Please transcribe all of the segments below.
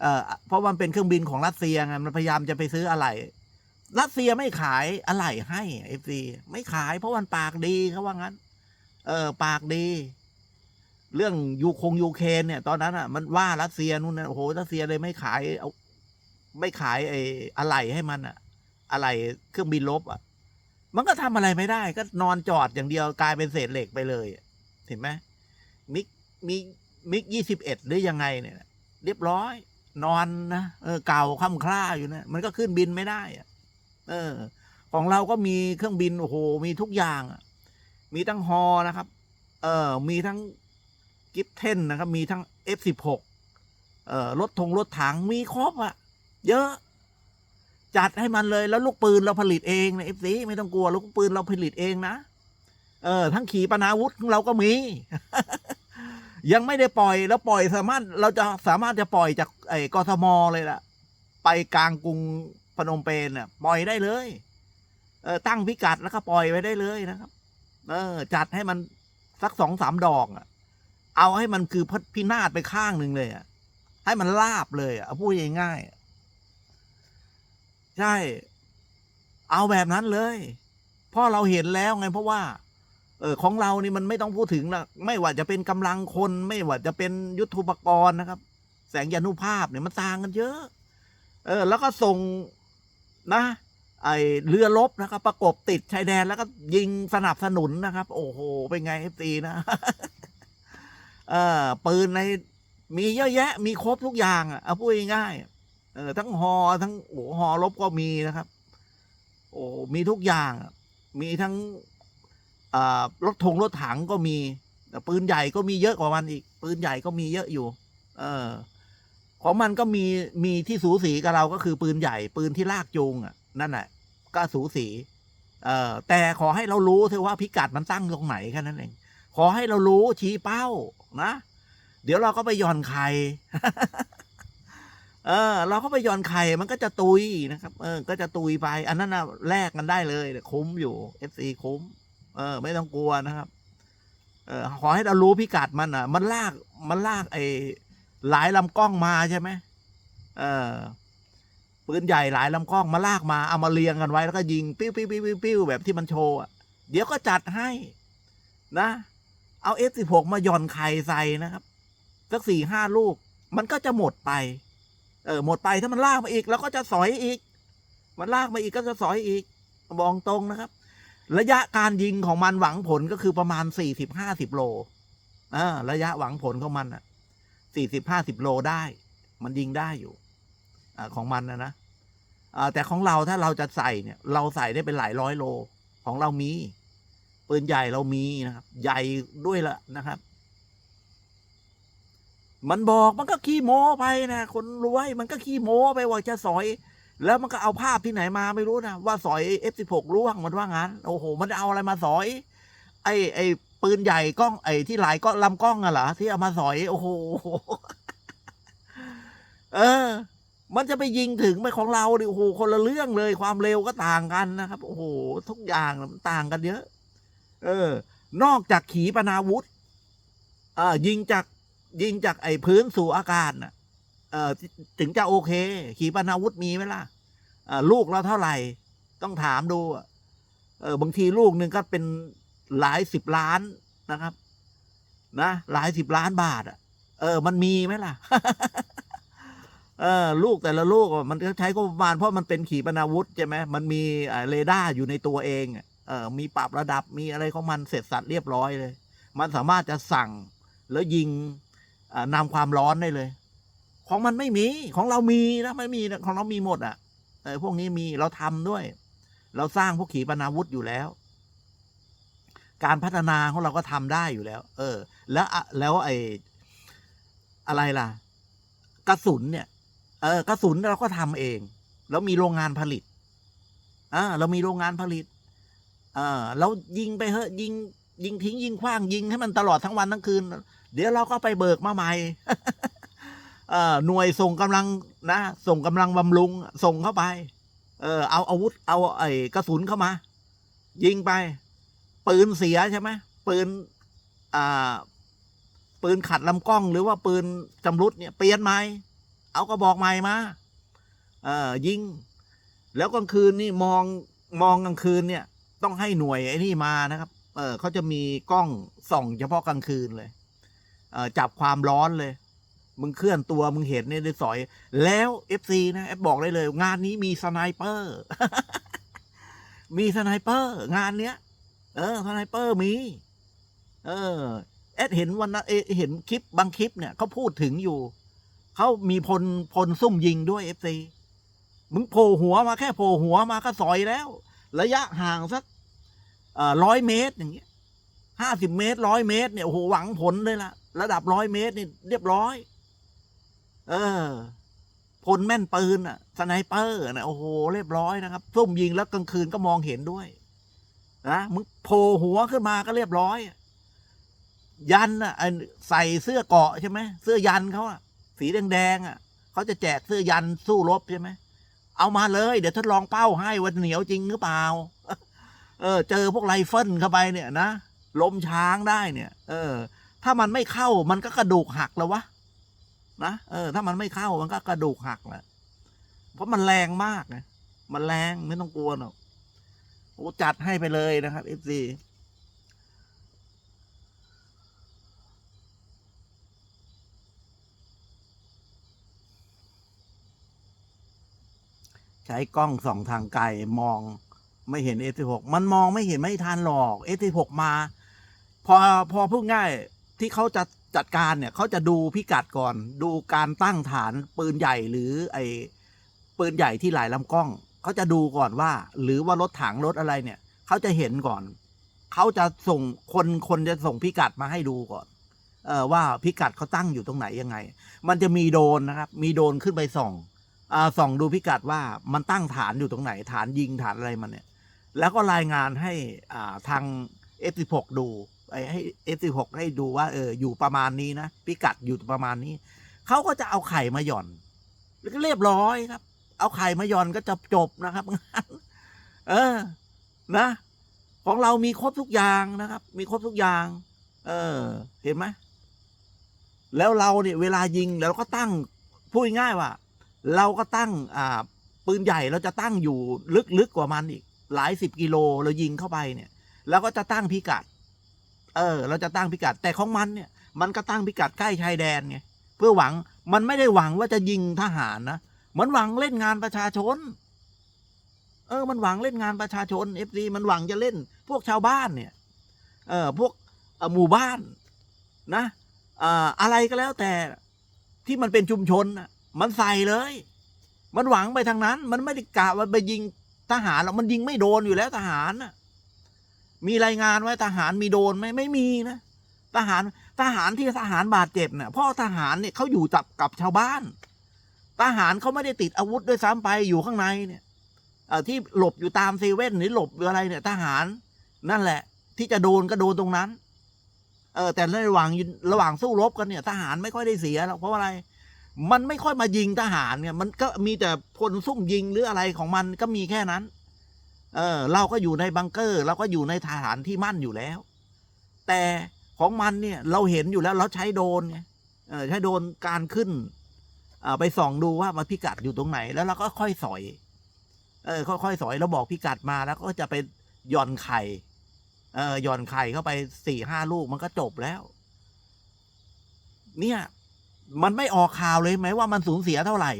เอ่อเพราะมันเป็นเครื่องบินของรัสเซียไงมันพยายามจะไปซื้ออะไรรัสเซียไม่ขายอะไรให้เอฟซีไม่ขายเพราะมันปากดีเขาว่างั้น เออ ปากดี เรื่องยูคงยูเครนเนี่ย ตอนนั้นอะ มันว่ารัสเซียนู่นนะโอ้โหรัสเซียเลยไม่ขายเอาไม่ขายไอ้อะไรให้มันอะ อะไรเครื่องบินลบอะ มันก็ทำอะไรไม่ได้ ก็นอนจอดอย่างเดียวกลายเป็นเศษเหล็กไปเลยเห็นไหมมิกมีมิกยี่สิบเอ็ดหรือยังไงเนี่ย เรียบร้อย นอนนะเออเก่าค่ำคร่าอยู่นะมันก็ขึ้นบินไม่ได้อะเออ ของเราก็มีเครื่องบินโอ้โหมีทุกอย่างอะมีทั้งฮอนะครับ เออมีทั้งกิฟเทนนะครับ มีทั้ง F16 เอ่อรถธงรถถังมีครบอะเยอะ จัดให้มันเลยแล้วลูกปืนเราผลิตเองนะเอฟซีไม่ต้องกลัวลูกปืนเราผลิตเองนะเออทั้งขีปนาวุธของเราก็มี ยังไม่ได้ปล่อยแล้วปล่อยสามารถเราจะสามารถจะปล่อยจากไอ้กทมเลยล่ะ ไปกลางกรุงพนมเปญน่ะ ปล่อยได้เลยเออตั้งพิกัดแล้วก็ปล่อยไว้ได้เลยนะครับ เออ จัดให้มันสักสองสามดอกอะ เอาให้มันคือพพินาศไปข้างหนึ่งเลยอะ ให้มันลาบเลยอะเอาพูดง่ายๆใช่ เอาแบบนั้นเลยเพราะเราเห็นแล้วไงเพราะว่า เออของเรานี่มันไม่ต้องพูดถึงละไม่ว่าจะเป็นกำลังคนไม่ว่าจะเป็นยุทโธปกรณ์นะครับ แสงยานุภาพเนี่ยมันต่างกันเยอะ เออ แล้วก็ส่งนะ ไอเรือรบนะครับ ประกบติดชายแดนแล้วก็ยิงสนับสนุนนะครับ โอ้โห เป็นไงเอฟซีนะเออปืนในมีเยอะแยะ มีครบทุกอย่างอะเอาพูดง่ายเออทั้งฮอทั้งโอ้ฮอรบก็มีนะครับ โอ้มีทุกอย่างมีทั้ง รถธงรถถังก็มีแต่ปืนใหญ่ก็มีเยอะกว่ามันอีก ปืนใหญ่ก็มีเยอะอยู่ เออ ของมันก็มีมีที่สูสีกับเราก็คือปืนใหญ่ ปืนที่ลากจูงอะ นั่นแหละก็สูสี เออแต่ขอให้เรารู้เถอะว่าพิกัดมันตั้งตรงไหนแค่นั้นเองขอให้เรารู้ชี้เป้านะเดี๋ยวเราก็ไปย่อนไข่เออ เราก็ไปย่อนไข่มันก็จะตุยนะครับ เออ ก็จะตุยไป อันนั้นนะแลกกันได้เลยคุ้มอยู่ FC คุ้ม เออ ไม่ต้องกลัวนะครับ เออขอให้เรารู้พิกัดมันอะ มันลากมันลากไอ้หลายลำกล้องมาใช่ไหมเออปืนใหญ่หลายลำกล้องมาลากมาเอามาเรียงกันไว้แล้วก็ยิงปิ้วปิ้วปิ้วปิ้วปิ้วแบบที่มันโชว์อะเดี๋ยวก็จัดให้ นะ เอา F16 มาหย่อนไข่ใส่นะครับสักสี่ห้าลูก มันก็จะหมดไป เออ หมดไปถ้ามันลากมาอีกเราก็จะสอยอีก มันลากมาอีกก็จะสอยอีกบอกตรงนะครับ ระยะการยิงของมันหวังผลก็คือประมาณสี่สิบห้าสิบโลอ่าระยะหวังผลของมันอะสี่สิบห้าสิบโลได้ มันยิงได้อยู่อของมันนะนะแต่ของเราถ้าเราจะใส่เนี่ย เราใส่ได้เป็นหลายร้อยโล ของเรามีปืนใหญ่เรามีนะครับ ใหญ่ด้วยละนะครับ มันบอกมันก็ขี้โม้ไปนะคนรวยมันก็ขี้โม้ไปว่าจะสอย แล้วมันก็เอาภาพที่ไหนมาไม่รู้นะว่าสอย F16 ล่วงมันว่างั้น โอ้โห มันเอาอะไรมาสอย ไอ้ไอ้ปืนใหญ่กล้องไอ้ที่หลายก็ลำกล้องอะเหรอที่เอามาสอย โอ้โหเออ มันจะไปยิงถึงไปของเราดิโอ้โหคนละเรื่องเลยความเร็วก็ต่างกันนะครับ โอ้โหทุกอย่างมันต่างกันเยอะ เออ นอกจากขีปนาวุธอ่ายิงจากยิงจากไอ้พื้นสู่อากาศน่ะ ถึงจะโอเค ขีปนาวุธมีไหมล่ะลูกเราเท่าไหร่ ต้องถามดูเออบางทีลูกหนึ่งก็เป็นหลายสิบล้านนะครับ นะหลายสิบล้านบาทอะ เออ มันมีไหมล่ะ เออ ลูกแต่ละลูกมันก็ใช้ก็ประมาณเพราะมันเป็นขีปนาวุธใช่ไหมมันมีเรดาร์อยู่ในตัวเองเออมีปรับระดับมีอะไรของมันเสร็จสัตว์เรียบร้อยเลย มันสามารถจะสั่งแล้วยิงอ่านำความร้อนได้เลย ของมันไม่มีของเรามีนะไม่มีของเรามีหมดอะเออพวกนี้มีเราทำด้วย เราสร้างพวกขีปนาวุธอยู่แล้ว การพัฒนาของเราก็ทำได้อยู่แล้ว เออ แล้วแล้วไอ้อะไรล่ะ กระสุนเนี่ย เออกระสุนเราก็ทำเอง แล้วมีโรงงานผลิตอ่าเรามีโรงงานผลิตอ่าเรายิงไปเถอะยิงยิงทิ้งยิงขว้างยิงให้มันตลอดทั้งวันทั้งคืน เดี๋ยวเราก็ไปเบิกมาใหม่ หน่วยส่งกำลังนะ ส่งกำลังบำรุง ส่งเข้าไป เออเอาอาวุธ เอาไอ้กระสุนเข้ามา ยิงไป ปืนเสียใช่ไหมปืนอ่าปืนขัดลำกล้องหรือว่าปืนจำรุดเนี่ยเปลี่ยนไหมเอากระบอกใหม่มาเออยิง แล้วกลางคืนนี่มองมองกลางคืนเนี่ย ต้องให้หน่วยไอ้นี่มานะครับ เออเขาจะมีกล้องส่องเฉพาะกลางคืนเลย เออจับความร้อนเลย มึงเคลื่อนตัวมึงเห็นเนี่ยได้สอย แล้วเอฟซีนะแอปบอกได้เลย งานนี้มีสไนเปอร์ มีสไนเปอร์ งานเนี้ย เออสไนเปอร์มี เออแอดเห็นวันนั้นเอเห็นคลิปบางคลิปเนี่ยเขาพูดถึงอยู่เขามีพลพลซุ่มยิงด้วยเอฟซีมึงโผล่หัวมาแค่โผล่หัวมาก็สอยแล้ว ระยะห่างสักร้อยเมตรอย่างเงี้ยห้าสิบเมตรร้อยเมตรเนี่ยโอ้โหหวังผลเลยล่ะ ระดับร้อยเมตรนี่เรียบร้อย เออพลแม่นปืนอะสไนเปอร์นะโอ้โหเรียบร้อยนะครับซุ่มยิงแล้วกลางคืนก็มองเห็นด้วยนะมึงโผล่หัวขึ้นมาก็เรียบร้อย ยันอะใส่เสื้อเกาะใช่ไหมเสื้อยันเขาอะ สีแดงๆอะเขาจะแจกเสื้อยันสู้รบใช่ไหมเอามาเลย เดี๋ยวทดลองเป้าให้ว่าเหนียวจริงหรือเปล่า เออ เจอพวกไรเฟิลเข้าไปเนี่ยนะลมช้างได้เนี่ย เออ ถ้ามันไม่เข้ามันก็กระดูกหักแล้ววะ นะเออถ้ามันไม่เข้ามันก็กระดูกหักแหละเพราะมันแรงมากนะมันแรงไม่ต้องกลัวหรอกโอ้จัดให้ไปเลยนะครับเอฟซีใช้กล้องส่องทางไกลมองไม่เห็น S16 มันมองไม่เห็นไม่ทันหรอก S16 มา พอพอพูดง่าย ที่เขาจะจัดการเนี่ยเขาจะดูพิกัดก่อน ดูการตั้งฐานปืนใหญ่หรือไอปืนใหญ่ที่หลายลำกล้องเขาจะดูก่อนว่า หรือว่ารถถังรถอะไรเนี่ยเขาจะเห็นก่อนเขาจะส่งคนคนจะส่งพิกัดมาให้ดูก่อน เออว่าพิกัดเขาตั้งอยู่ตรงไหนยังไง มันจะมีโดนนะครับ มีโดนขึ้นไปส่องอ่าส่องดูพิกัดว่ามันตั้งฐานอยู่ตรงไหน ฐานยิงฐานอะไรมันเนี่ย แล้วก็รายงานให้อ่าทาง F16 ดู ไอ้ให้ F16 ให้ดูว่าเอออยู่ประมาณนี้นะพิกัดอยู่ประมาณนี้เขาก็จะเอาไข่มาหย่อนแล้วก็เรียบร้อยครับ เอาไข่มาหย่อนก็จะจบนะครับงานเออนะ ของเรามีครบทุกอย่างนะครับ มีครบทุกอย่าง เออ เห็นไหมแล้วเราเนี่ยเวลายิงเราก็ตั้งพูดง่ายว่า เราก็ตั้งอ่าปืนใหญ่เราจะตั้งอยู่ลึกๆกว่ามันอีก หลายสิบกิโลเรายิงเข้าไปเนี่ย แล้วก็จะตั้งพิกัด เออ เราจะตั้งพิกัด แต่ของมันเนี่ย มันก็ตั้งพิกัดใกล้ชายแดนไง เพื่อหวัง มันไม่ได้หวังว่าจะยิงทหารนะ มันหวังเล่นงานประชาชน เออ มันหวังเล่นงานประชาชนเอฟซีมันหวังจะเล่น พวกชาวบ้านเนี่ย เออ พวกหมู่บ้านนะอ่าอะไรก็แล้วแต่ที่มันเป็นชุมชนน่ะมันใส่เลย มันหวังไปทางนั้น มันไม่ได้กะว่าไปยิงทหารหรอกมันยิงไม่โดนอยู่แล้วทหารน่ะ มีรายงานไว้ทหารมีโดนไหมไม่มีนะทหารทหารที่ทหารบาดเจ็บเนี่ยพ่อทหารเนี่ยเขาอยู่กับกับชาวบ้าน ทหารเขาไม่ได้ติดอาวุธด้วยซ้ำไปอยู่ข้างในเนี่ยที่หลบอยู่ตามเซเว่นหรือหลบอะไรเนี่ย ทหารนั่นแหละ ที่จะโดนก็โดนตรงนั้น เออ แต่ระหว่างระหว่างสู้รบกันเนี่ย ทหารไม่ค่อยได้เสียหรอกเพราะอะไร มันไม่ค่อยมายิงทหารเนี่ย มันก็มีแต่พลซุ่มยิงหรืออะไรของมันก็มีแค่นั้น เออเราก็อยู่ในบังเกอร์ เราก็อยู่ในทหารที่มั่นอยู่แล้ว แต่ของมันเนี่ยเราเห็นอยู่แล้วเราใช้โดนไงเออใช้โดนการขึ้นไปส่องดูว่ามันพิกัดอยู่ตรงไหน แล้วเราก็ค่อยสอย เออ ค่อยๆสอยแล้วบอกพิกัดมาแล้วก็จะไปหย่อนไข่ เออหย่อนไข่เข้าไปสี่ห้าลูกมันก็จบแล้ว เนี่ย มันไม่ออกข่าวเลยไหมว่ามันสูญเสียเท่าไหร่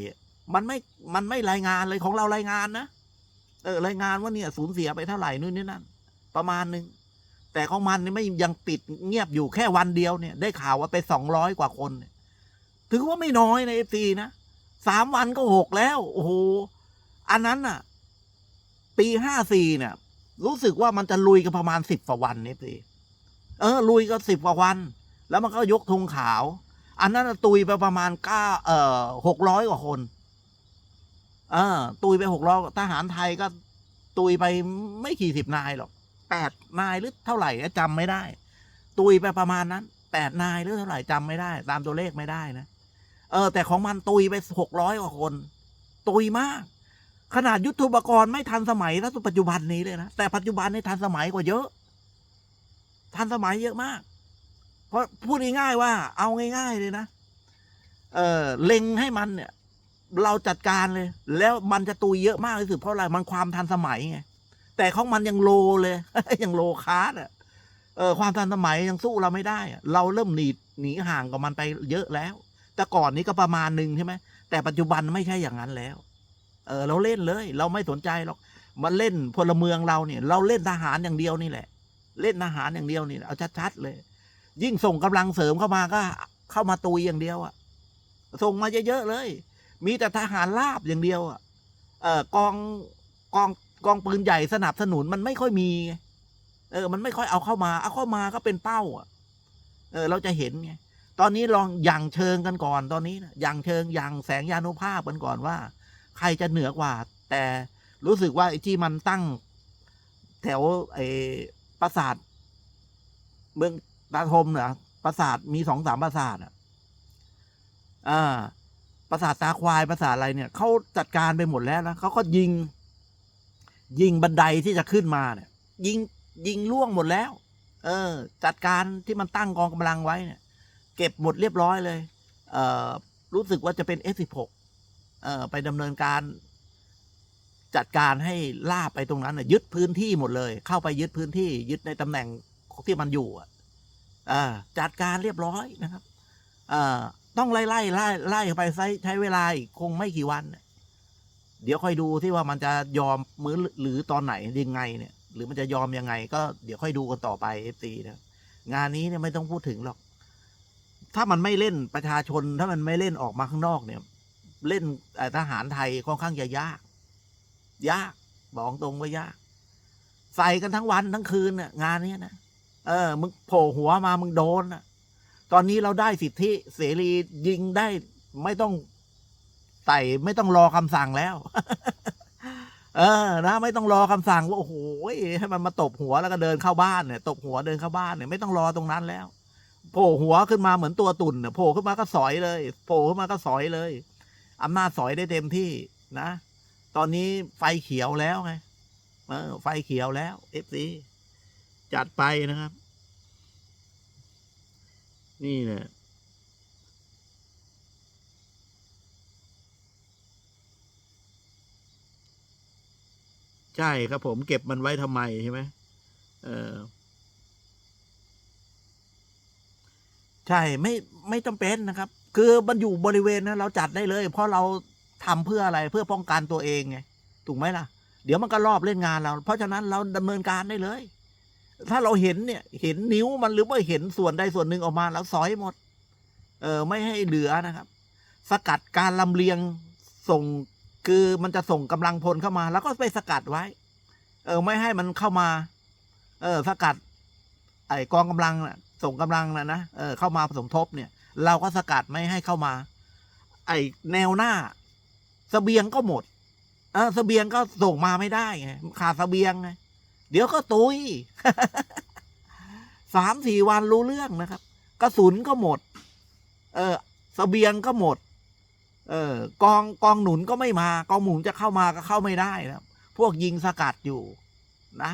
มันไม่มันไม่รายงานเลยของเรารายงานนะ เออรายงานว่าเนี่ยสูญเสียไปเท่าไหร่นู่นนี่นั่นประมาณหนึ่งแต่ของมันนี่ไม่ยังปิดเงียบอยู่แค่วันเดียวเนี่ย ได้ข่าวว่าไปสองร้อยกว่าคนถือว่าไม่น้อยในเอฟซีนะสามวันก็หกแล้ว โอ้โห อันนั้นน่ะ ปีห้าสี่เนี่ย รู้สึกว่ามันจะลุยกันประมาณสิบกว่าวันเอฟซีเออ ลุยก็สิบกว่าวัน แล้วมันก็ยกธงขาว อันนั้นตุยไปประมาณเก้าเอ่อหกร้อยกว่าคน เออ ตุยไปหกร้อทหารไทยก็ตุยไปไม่กี่สิบนายหรอกแปดนายหรือเท่าไหร่จำไม่ได้ ตุยไปประมาณนั้นแปดนายหรือเท่าไหร่จำไม่ได้ ตามตัวเลขไม่ได้นะเออ แต่ของมันตุยไปหกร้อยกว่าคน ตุยมาก ขนาดยุทโธปกรณ์ไม่ทันสมัยแล้วปัจจุบันนี้เลยนะแต่ปัจจุบันนี่ทันสมัยกว่าเยอะ ทันสมัยเยอะมาก เพราะพูดง่ายๆว่า เอาง่าย ๆ เลยนะเออเล็งให้มันเนี่ย เราจัดการเลย แล้วมันจะตุยเยอะมากที่สุดเพราะอะไรมันความทันสมัยไงแต่ของมันยังโลเลยยังโลคาร์ดอะเออความทันสมัยยังสู้เราไม่ได้อะเราเริ่มหนีหนีห่างกับมันไปเยอะแล้ว แต่ก่อนนี้ก็ประมาณหนึ่งใช่ไหมแต่ปัจจุบันไม่ใช่อย่างนั้นแล้ว เออ เราเล่นเลย เราไม่สนใจหรอกมันเล่นพลเมืองเราเนี่ย เราเล่นทหารอย่างเดียวนี่แหละ เล่นทหารอย่างเดียวนี่เอาชัดๆเลย ยิ่งส่งกำลังเสริมเข้ามาก็ เข้ามาตุยอย่างเดียวอะส่งมาเยอะๆเลย มีแต่ทหารราบอย่างเดียวอะเออกองกองกองปืนใหญ่สนับสนุนมันไม่ค่อยมี เออ มันไม่ค่อยเอาเข้ามา เอาเข้ามาก็เป็นเป้าอะเออ เราจะเห็นไงตอนนี้ลองอย่างเชิงกันก่อนตอนนี้นะอย่างเชิงอย่างแสงยานุภาพกันก่อนว่า ใครจะเหนือกว่า แต่รู้สึกว่าไอ้ที่มันตั้ง แถวไอ้ปราสาทเมืองตาทมเนี่ยปราสาทมีสองสามปราสาทอะอ่า ปราสาทตาควายปราสาทอะไรเนี่ยเขาจัดการไปหมดแล้วนะเขาก็ยิง ยิงบันไดที่จะขึ้นมาเนี่ย ยิงยิงล่วงหมดแล้ว เออ จัดการที่มันตั้งกองกำลังไว้เนี่ย เก็บหมดเรียบร้อยเลย เออรู้สึกว่าจะเป็น F16 เอ่อไปดำเนินการ จัดการให้ล่าไปตรงนั้นน่ะยึดพื้นที่หมดเลย เข้าไปยึดพื้นที่ ยึดในตำแหน่งที่มันอยู่อะอ่าจัดการเรียบร้อยนะครับอ่า ต้องไล่ไล่ไล่ไล่ไปใช้ใช้เวลาอีกคงไม่กี่วัน เดี๋ยวค่อยดูที่ว่ามันจะยอมมือหรือตอนไหนยังไงเนี่ย หรือมันจะยอมยังไง ก็เดี๋ยวค่อยดูกันต่อไปเอฟซีนะงานนี้เนี่ยไม่ต้องพูดถึงหรอก ถ้ามันไม่เล่นประชาชนถ้ามันไม่เล่นออกมาข้างนอกเนี่ย เล่นทหารไทยค่อนข้างจะยาก ยากบอกตรงว่ายาก ใส่กันทั้งวันทั้งคืนน่ะงานนี้นะเออมึงโผล่หัวมามึงโดนน่ะ ตอนนี้เราได้สิทธิเสรียิงได้ไม่ต้องไต่ไม่ต้องรอคำสั่งแล้ว เออ นะ ไม่ต้องรอคำสั่งว่าโอ้โหให้มันมาตบหัวแล้วก็เดินเข้าบ้านเนี่ย ตบหัวเดินเข้าบ้านเนี่ยไม่ต้องรอตรงนั้นแล้วโผล่หัวขึ้นมาเหมือนตัวตุ่นเนี่ยโผล่ขึ้นมาก็สอยเลยโผล่ขึ้นมาก็สอยเลยอำนาจสอยได้เต็มที่นะ ตอนนี้ไฟเขียวแล้วไงเออไฟเขียวแล้วเอฟซีจัดไปนะครับ นี่แหละใช่ครับผมเก็บมันไว้ทำไมใช่ไหมเออ ใช่ไม่ไม่จำเป็นนะครับ คือมันอยู่บริเวณนั้นเราจัดได้เลย เพราะเราทำเพื่ออะไรเพื่อป้องกันตัวเองไงถูกไหมล่ะ เดี๋ยวมันก็รอบเล่นงานเรา เพราะฉะนั้นเราดำเนินการได้เลย ถ้าเราเห็นเนี่ยเห็นนิ้วมันหรือว่าเห็นส่วนใดส่วนหนึ่งออกมาแล้วสอยหมด เออไม่ให้เหลือนะครับ สกัดการลำเลียงส่งคือมันจะส่งกำลังพลเข้ามา แล้วก็ไปสกัดไว้ เออ ไม่ให้มันเข้ามา เออ สกัด ไอกองกำลังน่ะ ส่งกำลังนะนะเออเข้ามาผสมทบเนี่ย เราก็สกัดไม่ให้เข้ามา ไอแนวหน้าสเสบียงก็หมด เออสเสบียงก็ส่งมาไม่ได้ไงขาดสเสบียงไง เดี๋ยวก็ตุยสามสี่วันรู้เรื่องนะครับ กระสุนก็หมด เออสเสบียงก็หมด เออกองกองหนุนก็ไม่มา กองหนุนจะเข้ามาก็เข้าไม่ได้นะครับพวกยิงสกัดอยู่นะ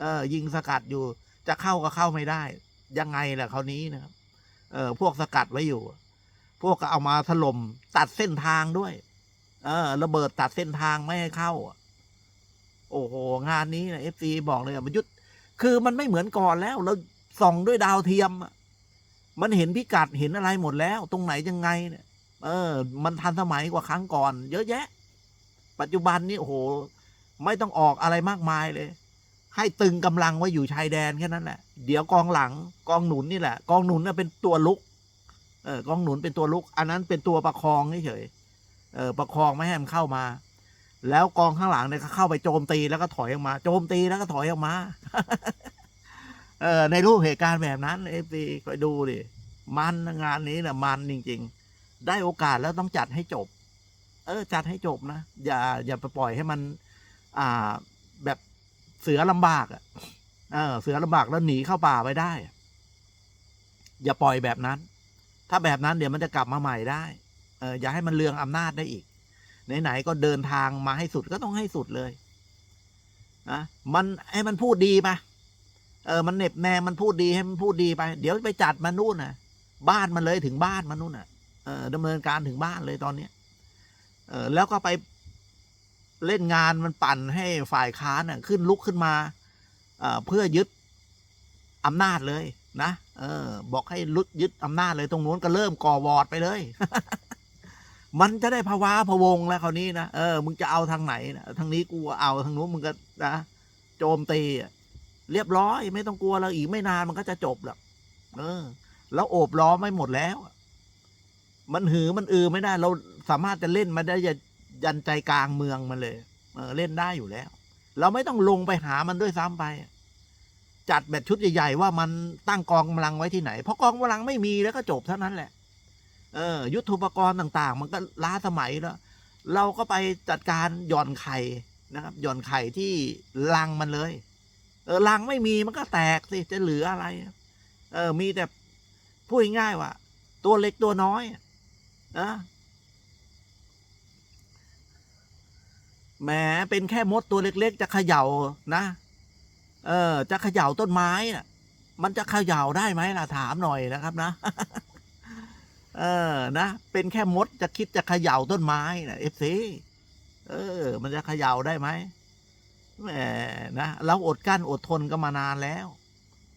เออ ยิงสกัดอยู่ จะเข้าก็เข้าไม่ได้ ยังไงล่ะคราวนี้นะครับ เออพวกสกัดไว้อยู่ พวกก็เอามาถล่มตัดเส้นทางด้วย เออ ระเบิดตัดเส้นทางไม่ให้เข้าอะ โอ้โห งานนี้นะเอฟซีบอกเลยอะมันยุทธคือมันไม่เหมือนก่อนแล้ว เราส่องด้วยดาวเทียม มันเห็นพิกัดเห็นอะไรหมดแล้ว ตรงไหนยังไงเนี่ย เออ มันทันสมัยกว่าครั้งก่อน เยอะแยะ ปัจจุบันนี้โอ้โห ไม่ต้องออกอะไรมากมายเลย ให้ตึงกำลังไว้อยู่ชายแดนแค่นั้นแหละ เดี๋ยวกองหลัง กองหนุนนี่แหละ กองหนุนน่ะเป็นตัวลุก เออกองหนุนเป็นตัวลุก อันนั้นเป็นตัวประคองเฉยเออประคองไม่ให้มันเข้ามา แล้วกองข้างหลังเนี่ยก็เข้าไปโจมตีแล้วก็ถอยออกมา โจมตีแล้วก็ถอยออกมาเออในรูปเหตุการณ์แบบนั้นเอฟซีคอยดูดิมันงานนี้นะมันจริง ๆ ได้โอกาสแล้วต้องจัดให้จบ เออ จัดให้จบนะอย่า อย่าไปปล่อยให้มัน อ่า แบบเสือลำบากอะเออ เสือลำบากแล้วหนีเข้าป่าไปได้ อย่าปล่อยแบบนั้น ถ้าแบบนั้นเดี๋ยวมันจะกลับมาใหม่ได้ เอออย่าให้มันเลืองอำนาจได้อีก ไหนๆก็เดินทางมาให้สุดก็ต้องให้สุดเลยนะมันให้มันพูดดีไปเออ มันเหน็บแนมมันพูดดีให้มันพูดดีไป เดี๋ยวไปจัดมานู่นน่ะ บ้านมันเลยถึงบ้านมันนู่นน่ะเออดำเนินการถึงบ้านเลยตอนเนี้ยเออแล้วก็ไปเล่นงานมันปั่นให้ฝ่ายค้านน่ะ ขึ้นลุกขึ้นมาเออเพื่อยึดอำนาจเลยนะ เออ บอกให้ลุดยึดอำนาจเลยตรงนู้นก็เริ่มก่อวอร์ดไปเลย มันจะได้ภาวะพะวงแล้วคราวนี้นะเออมึงจะเอาทางไหนนะทางนี้กูเอาทางนู้นมึงก็นะโจมตีอะเรียบร้อยไม่ต้องกลัวแล้วอีกไม่นานมันก็จะจบหรอกเออ แล้วโอบล้อมไม่หมดแล้วมันหือมันอือไม่ได้ เราสามารถจะเล่นมาได้ยันยันใจกลางเมืองมันเลยเออเล่นได้อยู่แล้ว เราไม่ต้องลงไปหามันด้วยซ้ำไป จัดแบบชุดใหญ่ๆว่ามันตั้งกองกำลังไว้ที่ไหน เพราะกองกำลังไม่มีแล้วก็จบเท่านั้นแหละ เออยุทโธปกรณ์ต่างๆ มันก็ล้าสมัยแล้ว เราก็ไปจัดการหย่อนไข่นะครับหย่อนไข่ที่ลังมันเลย เออลังไม่มีมันก็แตกสิจะเหลืออะไร เออ มีแต่พูดง่ายว่า ตัวเล็กตัวน้อยนะแหมเป็นแค่มดตัวเล็ก ๆ จะเขย่านะ เออ จะเขย่าต้นไม้น่ะ มันจะเขย่าได้ไหมล่ะถามหน่อยนะครับนะ เออนะ เป็นแค่มดจะคิดจะเขย่าต้นไม้นะเอฟซีเออ มันจะเขย่าได้ไหมแหมนะเราอดกั้นอดทนก็มานานแล้ว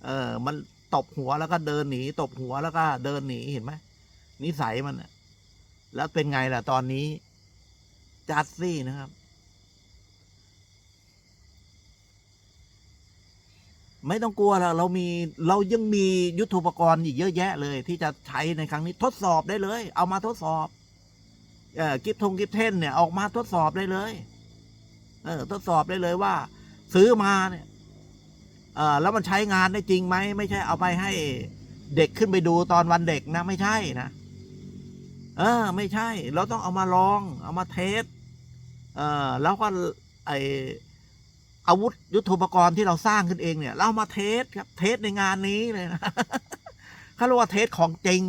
เออ มันตบหัวแล้วก็เดินหนี ตบหัวแล้วก็เดินหนีเห็นไหมนิสัยมันนะแล้วเป็นไงล่ะตอนนี้ จัดซี่นะครับ ไม่ต้องกลัวแล้วเรามีเรายังมียุทโธปกรณ์อีกเยอะแยะเลย ที่จะใช้ในครั้งนี้ทดสอบได้เลย เอามาทดสอบเออกิฟทงกิฟเทนเนี่ยออกมาทดสอบได้เลยเออทดสอบได้เลยว่า ซื้อมาเนี่ยเออแล้วมันใช้งานได้จริงไหมไม่ใช่เอาไปให้เด็กขึ้นไปดูตอนวันเด็กนะไม่ใช่นะเออ ไม่ใช่ เราต้องเอามาลอง เอามาเทสเออแล้วก็ไอ อาวุธยุทโธปกรณ์ที่เราสร้างขึ้นเองเนี่ย เรามาเทสครับ เทสในงานนี้เลยนะเขาเรียกว่าเทสของจริง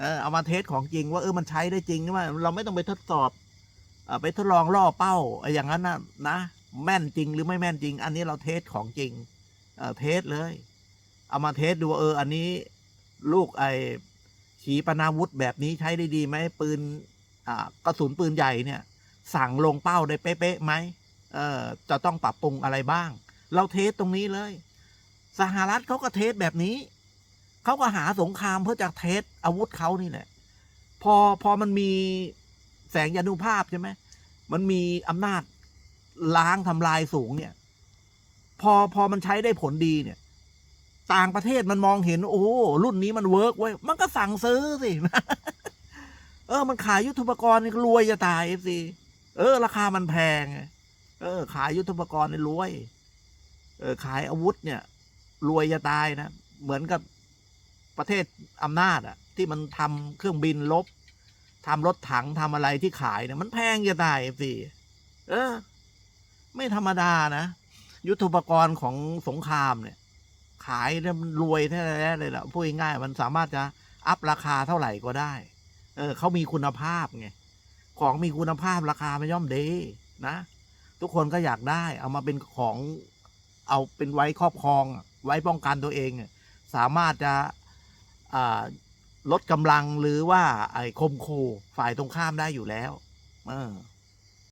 เออเอามาเทสของจริง ว่าเออมันใช้ได้จริงว่าเราไม่ต้องไปทดสอบอไปทดลองล่อเป้าไอ้อย่างนั้นนะนะแม่นจริงหรือไม่แม่นจริง อันนี้เราเทสของจริงเออเทสเลย เอามาเทสดูเออ อันนี้ลูกไอ้ขีปนาวุธแบบนี้ใช้ได้ดีไหมปืนอ่ากระสุนปืนใหญ่เนี่ย สั่งลงเป้าได้เป๊ะๆไหม จะต้องปรับปรุงอะไรบ้าง เราเทสตรงนี้เลย สหรัฐเขาก็เทสแบบนี้ เขาก็หาสงครามเพื่อจะเทสอาวุธเขานี่แหละ พอพอมันมีแสงยานุภาพใช่ไหมมันมีอำนาจล้างทำลายสูงเนี่ย พอพอมันใช้ได้ผลดีเนี่ย ต่างประเทศมันมองเห็น โอ้รุ่นนี้มันเวิร์กเว้ยมันก็สั่งซื้อสิเออ มันขายยุทธปกรณ์รวยจะตายสิเออ ราคามันแพงไง เออ ขายยุทธปกรณ์เนี่ยรวย เออ ขายอาวุธเนี่ย รวยจะตายนะ เหมือนกับประเทศอำนาจอะที่มันทำเครื่องบินลบทำรถถังทำอะไรที่ขายเนี่ยมันแพงจะตายสิเออ ไม่ธรรมดานะ ยุทธปกรณ์ของสงครามเนี่ย ขายเนี่ยมันรวยแท้ๆเลยแหละพูดง่ายๆมันสามารถจะอัพราคาเท่าไหร่ก็ได้ เออเขามีคุณภาพไง ของมีคุณภาพราคาไม่ย่อมดีนะ ทุกคนก็อยากได้ เอามาเป็นของเอาเป็นไว้ครอบครอง ไว้ป้องกันตัวเอง สามารถจะลดกำลังหรือว่าไอ้คมคูฝ่ายตรงข้ามได้อยู่แล้ว เออ